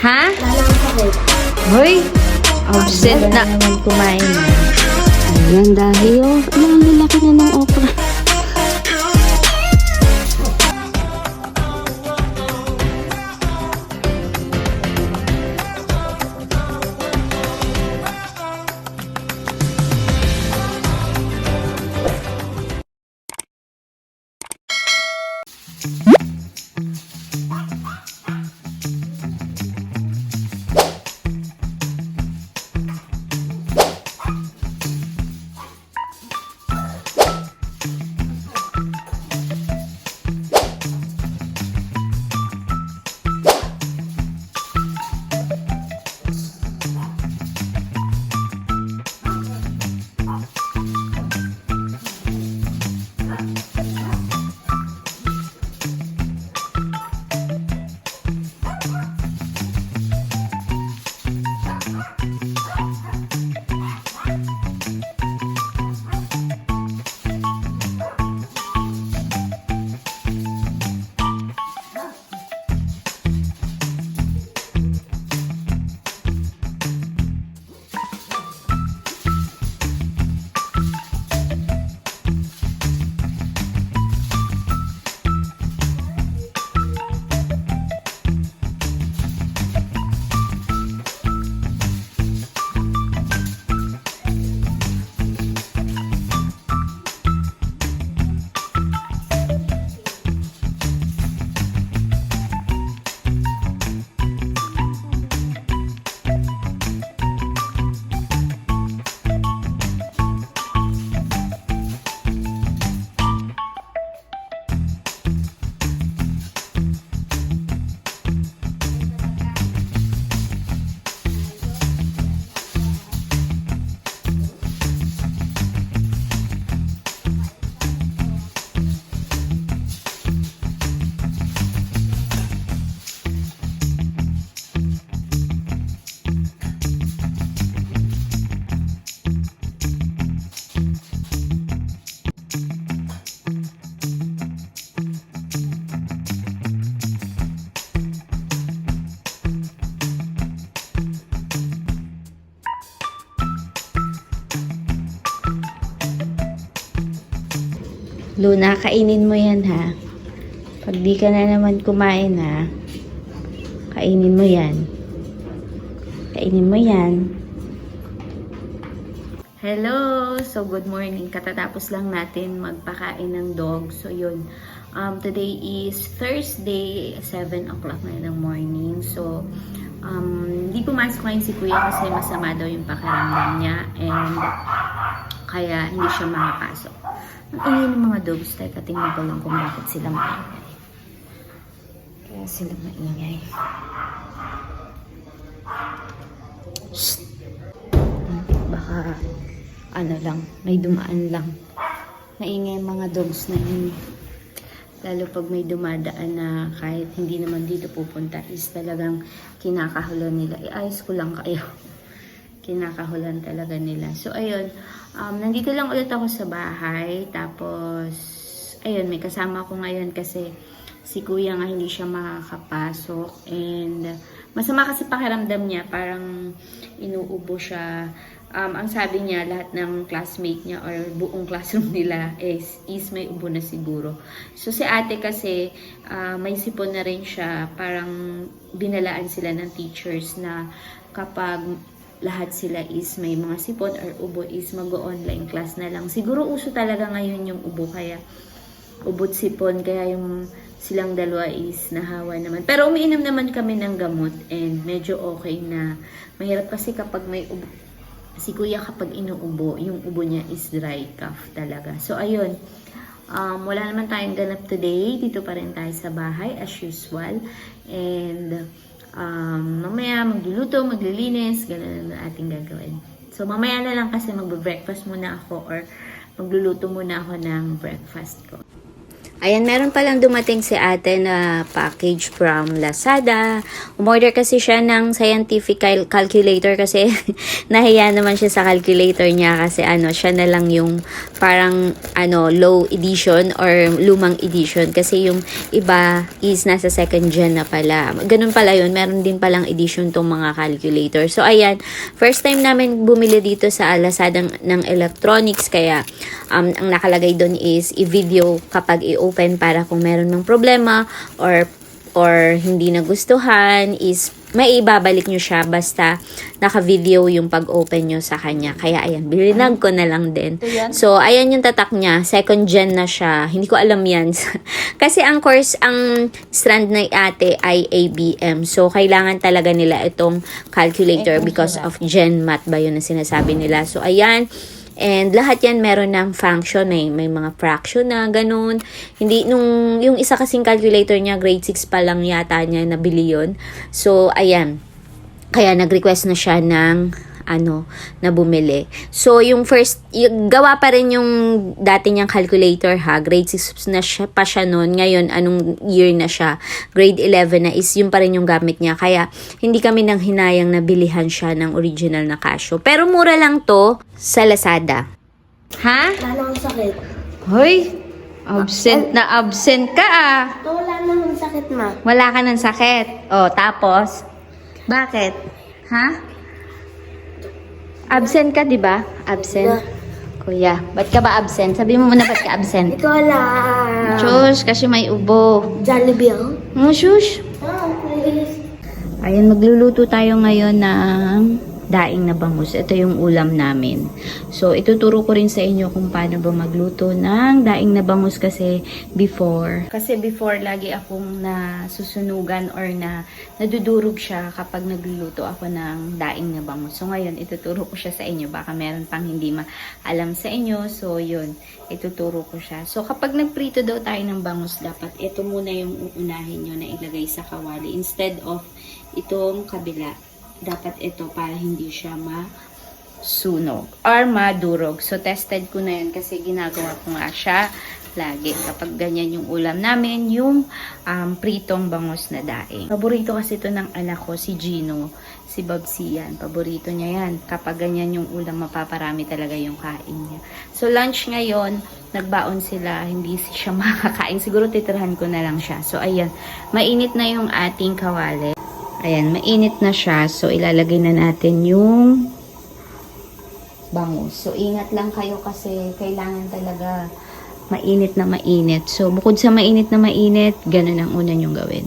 Ha? Lalo ang sakit. Hoy! Obsessed na. kumain na. Ayan, dahil oh, ang lalaki na ng okra. Luna, kainin mo yan ha. Pag di ka na naman kumain ha, kainin mo yan. Kainin mo yan. Hello! So, good morning. Katatapos lang natin magpakain ng dog. So, yun. Um, today is Thursday, 7 o'clock na ng morning. So, um, hindi pumasok ngayon si Kuya kasi masama daw yung pakiramdam niya. And, kaya hindi siya makapasok. Ang ingay ng mga dogs, teka tingnan ko lang kung bakit sila maingay. Kaya sila maingay. Shh! Baka, ano lang, may dumaan lang. Maingay mga dogs na yun. Lalo pag may dumadaan na kahit hindi naman dito pupunta is talagang kinakahulan nila. I-ayos ko lang kayo. Kinakahulan talaga nila. So, ayun. Um, nandito lang ulit ako sa bahay. Tapos, ayun, may kasama ko ngayon kasi si kuya nga hindi siya makakapasok. And, masama kasi pakiramdam niya. Parang inuubo siya. Um, ang sabi niya, lahat ng classmate niya or buong classroom nila is, is may ubo na siguro. So, si ate kasi, ah, may sipon na rin siya. Parang binalaan sila ng teachers na kapag lahat sila is may mga sipon or ubo is mag-online class na lang. Siguro uso talaga ngayon yung ubo kaya ubot sipon kaya yung silang dalawa is nahawa naman. Pero umiinom naman kami ng gamot and medyo okay na. Mahirap kasi kapag may ubo, si kuya kapag inuubo, yung ubo niya is dry cough talaga. So ayun, um, wala naman tayong ganap today. Dito pa rin tayo sa bahay as usual. And um, mamaya magluluto, maglilinis, ganun ang ating gagawin. So mamaya na lang kasi magbe-breakfast muna ako or magluluto muna ako ng breakfast ko. Ayan, meron palang dumating si ate na package from Lazada. Umorder kasi siya ng scientific cal- calculator kasi nahiya naman siya sa calculator niya kasi ano, siya na lang yung parang ano, low edition or lumang edition kasi yung iba is nasa second gen na pala. Ganun pala yun, meron din palang edition tong mga calculator. So ayan, first time namin bumili dito sa Lazada ng, ng electronics kaya um, ang nakalagay doon is i-video kapag i-open para kung meron ng problema or or hindi nagustuhan is may ibabalik nyo siya basta naka-video yung pag-open nyo sa kanya. Kaya ayan, bilinag ko na lang din. So, ayan yung tatak niya. Second gen na siya. Hindi ko alam yan. Kasi ang course, ang strand na ate ay ABM. So, kailangan talaga nila itong calculator because of gen math ba yun na sinasabi nila. So, ayan. And lahat yan meron ng function, may, may mga fraction na ganun. Hindi, nung, yung isa kasing calculator niya, grade 6 pa lang yata niya nabili yun. So, ayan. Kaya nag-request na siya ng ano, na bumili. So, yung first, yung, gawa pa rin yung dati niyang calculator ha. Grade 6 na siya, pa siya noon. Ngayon, anong year na siya? Grade 11 na is yun pa rin yung gamit niya. Kaya, hindi kami nang hinayang na bilihan siya ng original na Casio. Pero mura lang to sa Lazada. Ha? Wala sakit. Hoy, absent na absent ka ah. Wala nang sakit, ma. Wala ka ng sakit. O, tapos? Bakit? Ha? Absent ka, di ba? Absent. Kuya, ba't ka ba absent? Sabi mo muna ba't ka absent? Ito, wala. Shush, kasi may ubo. Jollibee, oh. Oh, shush. Ah, please. Ayan, magluluto tayo ngayon ng daing na bangus. Ito yung ulam namin. So, ituturo ko rin sa inyo kung paano ba magluto ng daing na bangus kasi before. Kasi before, lagi akong nasusunugan or na nadudurog siya kapag nagluluto ako ng daing na bangus. So, ngayon, ituturo ko siya sa inyo. Baka meron pang hindi ma-alam sa inyo. So, yun, ituturo ko siya. So, kapag nagprito daw tayo ng bangus, dapat ito muna yung uunahin nyo na ilagay sa kawali instead of itong kabila dapat ito para hindi siya masunog or madurog. So, tested ko na yun kasi ginagawa ko nga siya lagi. Kapag ganyan yung ulam namin, yung um, pritong bangus na daing. Paborito kasi ito ng anak ko, si Gino, si Babsi yan. Paborito niya yan. Kapag ganyan yung ulam, mapaparami talaga yung kain niya. So, lunch ngayon, nagbaon sila, hindi siya makakain. Siguro titirhan ko na lang siya. So, ayan, mainit na yung ating kawali. Ayan, mainit na siya. So, ilalagay na natin yung bangus. So, ingat lang kayo kasi kailangan talaga mainit na mainit. So, bukod sa mainit na mainit, ganun ang una nyong gawin.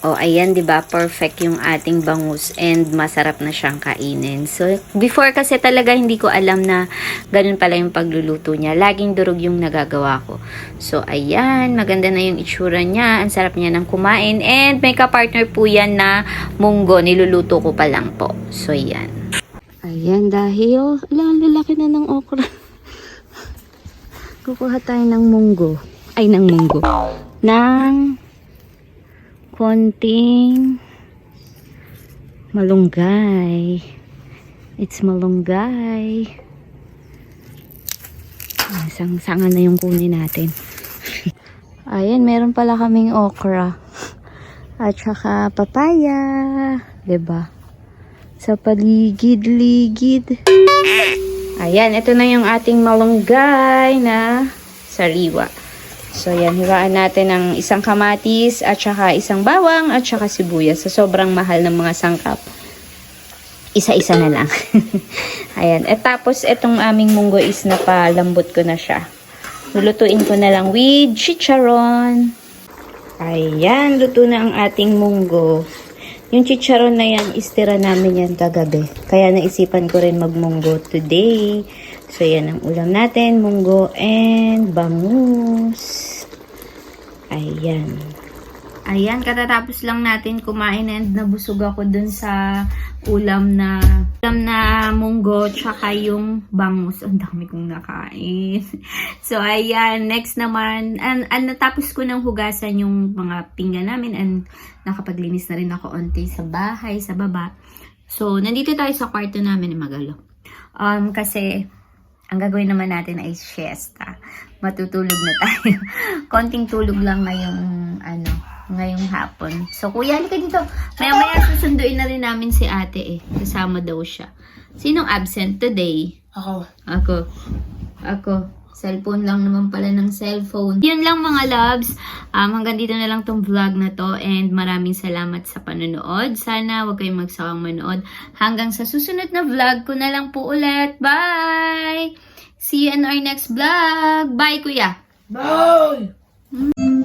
Oh, ayan, 'di ba? Perfect yung ating bangus and masarap na siyang kainin. So, before kasi talaga hindi ko alam na ganun pala yung pagluluto niya. Laging durog yung nagagawa ko. So, ayan, maganda na yung itsura niya. Ang sarap niya ng kumain and may ka-partner po yan na munggo. Niluluto ko pa lang po. So, yan. Ayan, dahil ala, ang lalaki na ng okra. Kukuha tayo ng munggo. Ay, ng munggo. Ng konting malunggay. It's malunggay. Ah, Sang-sangan na yung kunin natin. Ayan, meron pala kaming okra. At saka papaya. ba? Sa paligid-ligid. Ayan, ito na yung ating malunggay na sariwa. So, yan. Hiwaan natin ng isang kamatis at saka isang bawang at saka sibuyas. Sa sobrang mahal ng mga sangkap. Isa-isa na lang. Ayan. At tapos, itong aming munggo is napalambot ko na siya. Lulutuin ko na lang with chicharon. Ayan. Luto na ang ating munggo. Yung chicharon na yan, istira namin yan kagabi. Kaya naisipan ko rin magmunggo today. So, yan ang ulam natin. Munggo and bangus. Ayan. Ayan, katatapos lang natin kumain and nabusog ako dun sa ulam na ulam na munggo tsaka yung bangus. Ang dami kong nakain. So, ayan. Next naman, an, an, natapos ko ng hugasan yung mga pinggan namin and nakapaglinis na rin ako onti sa bahay, sa baba. So, nandito tayo sa kwarto namin ni Magalo. Um, kasi, ang gagawin naman natin ay siesta. Matutulog na tayo. Konting tulog lang ngayong, ano, ngayong hapon. So, kuya, halika dito. Maya-maya susunduin na rin namin si ate eh. Kasama daw siya. Sinong absent today? Ako. Ako. Ako. Cellphone lang naman pala ng cellphone. Yun lang mga loves. Um, hanggang dito na lang tong vlog na to. And maraming salamat sa panonood. Sana huwag kayong magsawang manood. Hanggang sa susunod na vlog ko na lang po ulit. Bye! See you in our next vlog. Bye, kuya! Bye! Mm -hmm.